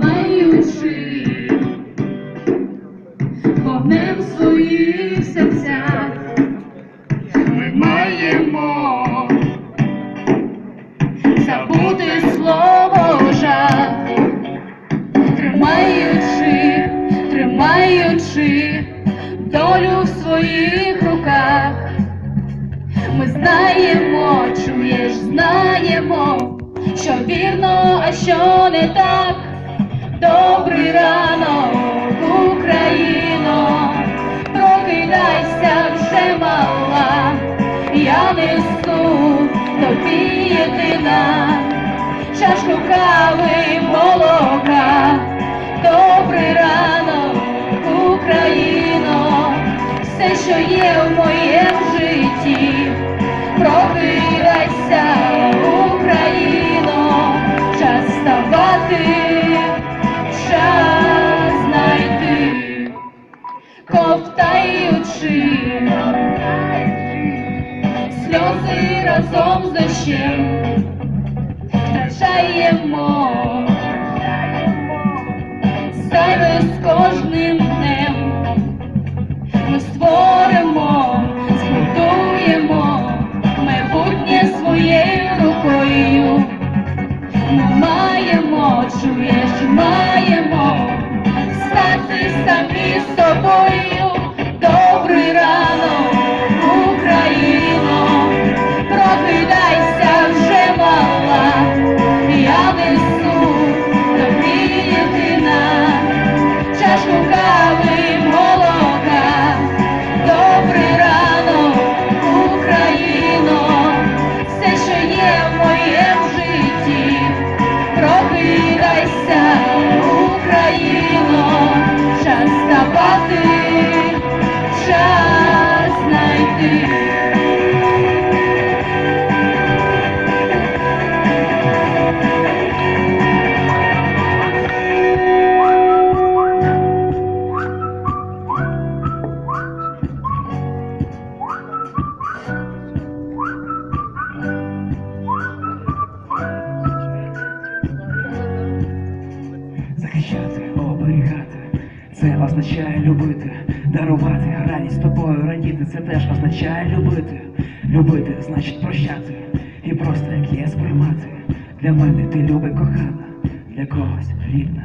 палаючи вогнем своїх серцях, ми маємо забути слово жах, тримаючи, тримаючи долю в своїх руках. Ми знаємо, чуєш, знаємо, що вірно, а що не так. Добрий Україно, прокидайся вже мала, я несу тобі єдина, чашку кави, молока, добрий ранок, Україно, все, що є в моєму сльози разом з дощем, втрачаємо зайве з кожним днем. Ми створимо, збудуємо майбутнє своєю рукою. Ми маємо, чуєш, маємо стати самі собою. Прокидайся, Захищати, оберігати, це означає любити, дарувати, радість тобою радіти, це теж означає любити. Любити значить прощати і просто як є сприймати. Для мене ти люби кохана, для когось рідна.